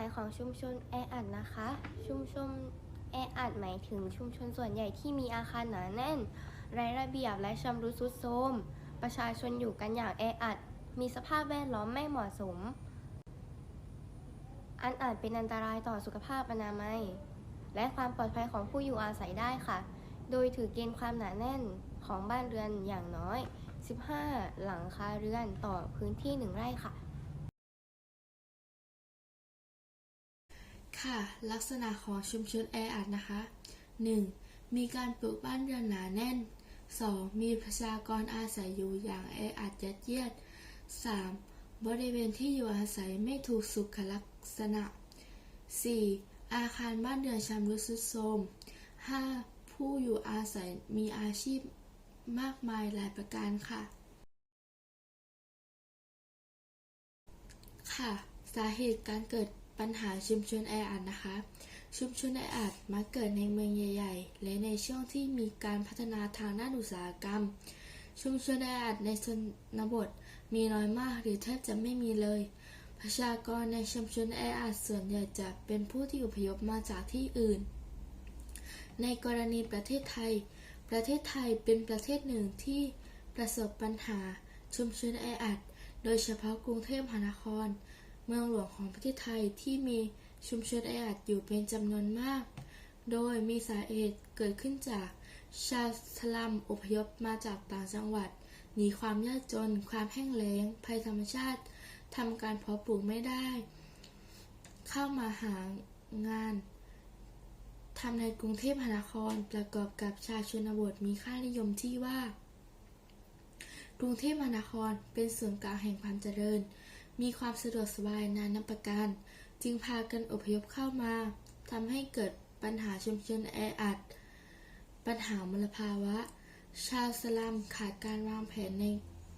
ายของชุมชนแออัดนะคะ ชุมชนแออัดหมายถึงชุมชนส่วนใหญ่ที่มีอาคารหนาแน่น ไร้ระเบียบและชำรุดทรุดโทรมประชาชนอยู่กันอย่างแออัด มีสภาพแวดล้อมไม่เหมาะสม อันอาจเป็นอันตรายต่อสุขภาพอนามัย และความปลอดภัยของผู้อยู่อาศัยได้ค่ะ โดยถือเกณฑ์ความหนาแน่นของบ้านเรือนอย่างน้อย 15 หลังคาเรือนต่อพื้นที่ 1 ไร่ค่ะ ค่ะ ลักษณะของชุมชนแออัดนะคะ 1. มีการปลูกบ้านเรือนหนาแน่น 2. มีประชากรอาศัยอยู่อย่างแออัดยัดเยียด 3. บริเวณที่อยู่อาศัยไม่ถูกสุขลักษณะ 4. อาคารบ้านเรือนชำรุดทรุดโทรม 5. ผู้อยู่อาศัยมีอาชีพมากมายหลายประการค่ะ ค่ะ สาเหตุการเกิด ปัญหาชุมชนแออัดนะคะ ชุมชนแออัดมักเกิดในเมืองใหญ่ ๆ และในช่วงที่มีการพัฒนาทางด้านอุตสาหกรรม ชุมชนแออัดในชนบทมีน้อยมากหรือแทบจะไม่มีเลย ประชากรในชุมชนแออัดส่วนใหญ่จะเป็นผู้ที่อพยพมาจากที่อื่น ในกรณีประเทศไทย ประเทศไทยเป็นประเทศหนึ่งที่ประสบปัญหาชุมชนแออัด โดยเฉพาะกรุงเทพมหานคร เมืองหลวงของประเทศไทยที่มีชุมชนแออัดอยู่เป็นจำนวนมาก โดยมีสาเหตุเกิดขึ้นจากชาวสลัมอพยพมาจากต่างจังหวัดหนีความยากจน ความแห้งแล้ง ภัยธรรมชาติทำการเพาะปลูกไม่ได้ เข้ามาหางานทำในกรุงเทพมหานครประกอบกับชาวชนบทมีค่านิยมที่ว่า กรุงเทพมหานครเป็นศูนย์กลางแห่งความเจริญ มีความสะดวกสบายนานับประการ จึงพากันอพยพเข้ามาทำให้เกิดปัญหาชุมชนแออัด ปัญหามลภาวะ ชาวสลัมขาดการวางแผนใน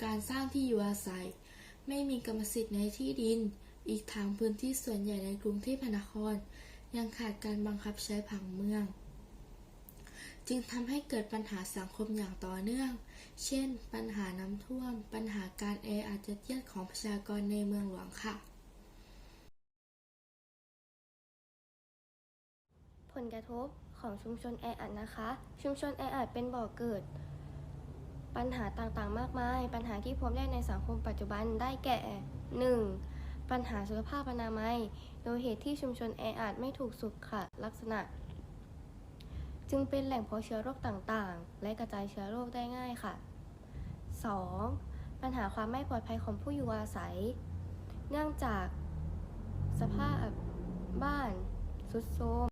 การสร้างที่อยู่อาศัย ไม่มีกรรมสิทธิ์ในที่ดิน อีกทางพื้นที่ส่วนใหญ่ในกรุงเทพมหานคร ยังขาดการบังคับใช้ผังเมือง จึงทำให้เกิดปัญหาสังคมอย่างต่อเนื่อง เช่น ปัญหาน้ำท่วม ปัญหาการแออัดยัดเยียดของประชากรในเมืองหลวงค่ะ ผลกระทบของชุมชนแออัดนะคะ ชุมชนแออัดเป็นบ่อเกิด ปัญหาต่างๆ มากมาย ปัญหาที่พบได้ในสังคมปัจจุบันได้แก่ 1. ปัญหาสุขภาพอนามัย โดยเหตุที่ชุมชนแออัดไม่ถูกสุขลักษณะ จึงเป็นแหล่งเพาะเชื้อโรคต่างๆ และกระจายเชื้อโรคได้ง่ายค่ะ 2. ปัญหาความไม่ปลอดภัยของผู้อยู่อาศัย เนื่องจากสภาพบ้านทรุดโทรม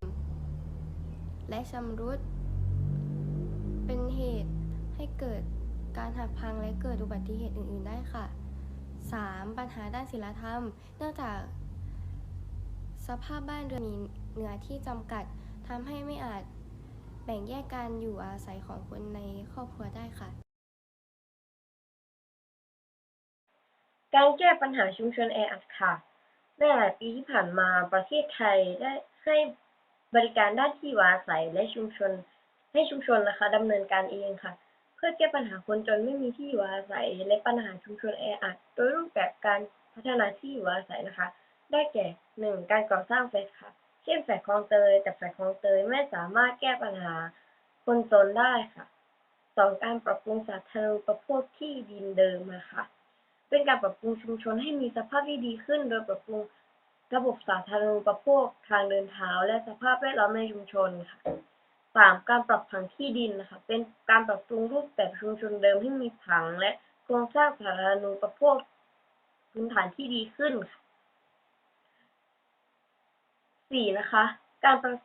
และชำรุด เป็นเหตุให้เกิดการหักพังและเกิดอุบัติเหตุอื่น ๆ ได้ค่ะ 3. ปัญหาด้านศีลธรรม เนื่องจาก สภาพบ้านเรือนมีเนื้อที่จำกัดทำให้ไม่อาจ บ่งแยกการอยู่อาศัยของคนในครอบครัวได้ค่ะ การแก้ปัญหาชุมชนแออัดค่ะ ในหลายปีที่ผ่านมาประเทศไทยได้ให้บริการด้านที่อยู่อาศัยและชุมชนให้ชุมชนนะคะดำเนินการเองค่ะ เพื่อแก้ปัญหาคนจนไม่มีที่อยู่อาศัย และปัญหาชุมชนแออัดโดยรูปแบบการพัฒนาที่อยู่อาศัยนะคะ ได้แก่หนึ่งการก่อสร้างแฟลตค่ะ เช่แฟลตคลองเตย แต่แฟลตคลองเตยไม่สามารถแก้ปัญหาคนจนได้ค่ะสองการปรับปรุงสาธารณูปโภคที่ดินเดิมนะคะเป็นการปรับปรุงชุมชนให้มีสภาพที่ดีขึ้น โดยปรับปรุงระบบสาธารณูปโภคทางเดินเท้าและสภาพแวดล้อมในชุมชนค่ะสามการปรับผังที่ดินนะคะ เป็นการปรับปรุงรูปแบบชุมชนเดิมให้มีผังและโครงสร้างสาธารณูปโภคพื้นฐานที่ดีขึ้นค่ะ สี่นะคะ การประ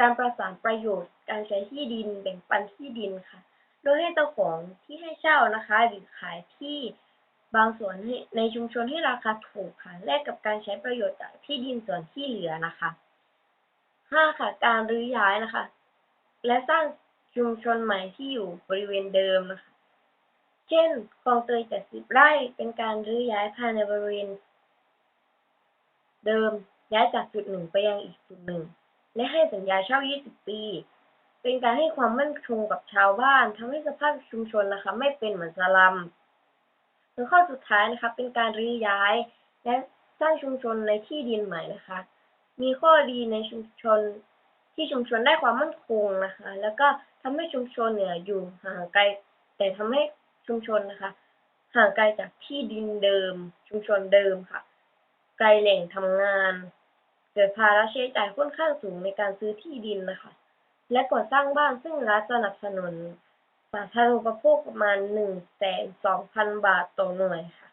การประสานประโยชน์ การใช้ที่ดินแบ่งปันที่ดินค่ะ โดยให้เจ้าของที่ให้เช่านะคะ หรือขายที่บางส่วนให้ในชุมชนให้ราคาถูกค่ะ แลกกับการใช้ประโยชน์จากที่ดินส่วนที่เหลือนะคะห้าค่ะการรื้อย้ายนะคะ และสร้างชุมชนใหม่ที่อยู่บริเวณเดิมนะคะ เช่นคลองเตย70ไร่เป็นการรื้อย้ายภายในบริเวณเดิม ย้ายจากจุดหนึ่งไปยังอีกจุดหนึ่ง และให้สัญญาเช่า 20 ปี เป็นการให้ความมั่นคงกับชาวบ้านทำให้สภาพชุมชนนะคะไม่เป็นเหมือนสลัมส่วนข้อสุดท้ายนะคะเป็นการรื้อย้าย และสร้างชุมชนในที่ดินใหม่นะคะ มีข้อดีในชุมชนที่ชุมชนได้ความมั่นคงนะคะ แล้วก็ทำให้ชุมชนเนี่ยอยู่ห่างไกล แต่ทำให้ชุมชนนะคะ ห่างไกลจากที่ดินเดิม ชุมชนเดิมค่ะ ไกลแหล่งทำงาน กิดภาระใช้จ่ายค่อนข้างสูงในการซื้อที่ดินนะคะ และก่อสร้างบ้านซึ่งรัฐสนับสนุนสาธารณูปโภคประมาณหนึ่งแสนสองพันบาทต่อหน่วยค่ะ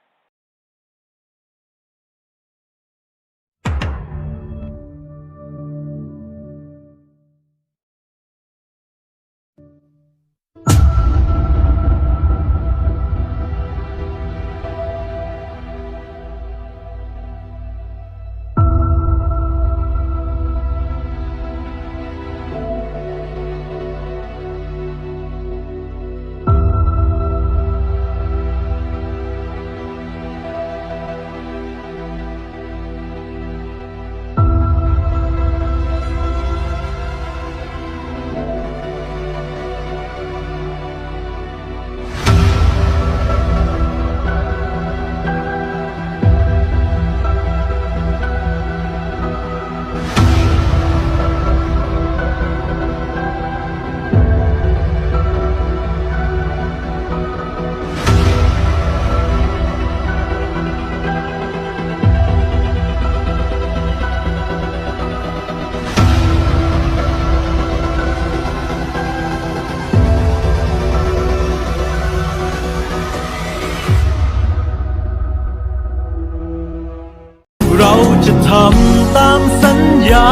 จะทำตามสัญญา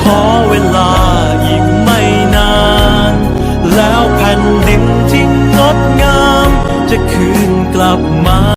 ขอเวลาอีกไม่นาน แล้วแผ่นดินที่งดงาม จะคืนกลับมา